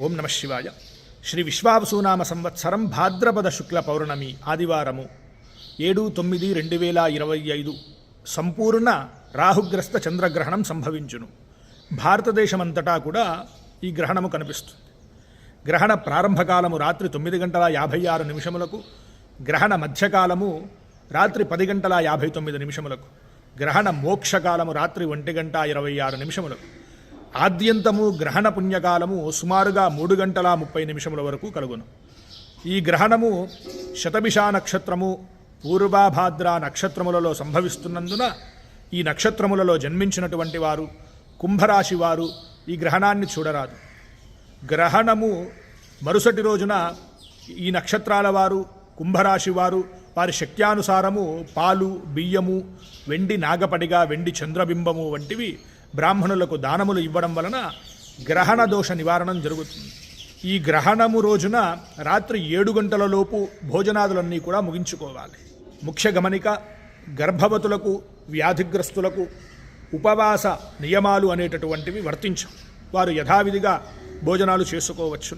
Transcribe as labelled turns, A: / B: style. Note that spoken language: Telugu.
A: ఓం నమ శివాయ. శ్రీ విశ్వావసునామ సంవత్సరం భాద్రపద శుక్ల పౌర్ణమి ఆదివారము ఏడు తొమ్మిది రెండు వేల ఇరవై ఐదు. సంపూర్ణ రాహుగ్రస్త చంద్రగ్రహణం సంభవించును. భారతదేశమంతటా కూడా ఈ గ్రహణము కనిపిస్తుంది. గ్రహణ ప్రారంభకాలము రాత్రి తొమ్మిది గంటల యాభై ఆరు నిమిషములకు గ్రహణ మధ్యకాలము రాత్రి పది గంటల యాభై తొమ్మిది నిమిషములకు గ్రహణ మోక్షకాలము రాత్రి ఒంటి గంట ఇరవై ఆరు నిమిషములకు ఆద్యంతము గ్రహణ పుణ్యకాలము సుమారుగా మూడు గంటల ముప్పై నిమిషముల వరకు కలుగును. ఈ గ్రహణము శతభిషా నక్షత్రము పూర్వాభాద్ర నక్షత్రములలో సంభవిస్తున్నందున ఈ నక్షత్రములలో జన్మించినటువంటి వారు కుంభరాశి వారు ఈ గ్రహణాన్ని చూడరాదు. గ్రహణము మరుసటి రోజున ఈ నక్షత్రాల వారు కుంభరాశి వారు వారి శక్త్యానుసారము పాలు బియ్యము వెండి నాగపడిగా వెండి చంద్రబింబము వంటివి బ్రాహ్మణులకు దానములు ఇవ్వడం వలన గ్రహణ దోష నివారణం జరుగుతుంది. ఈ గ్రహణము రోజున రాత్రి ఏడు గంటల లోపు భోజనాదులన్నీ కూడా ముగించుకోవాలి. ముఖ్య గమనిక గర్భవతులకు వ్యాధిగ్రస్తులకు ఉపవాస నియమాలు అనేటటువంటివి వర్తించం వారు యథావిధిగా భోజనాలు చేసుకోవచ్చును.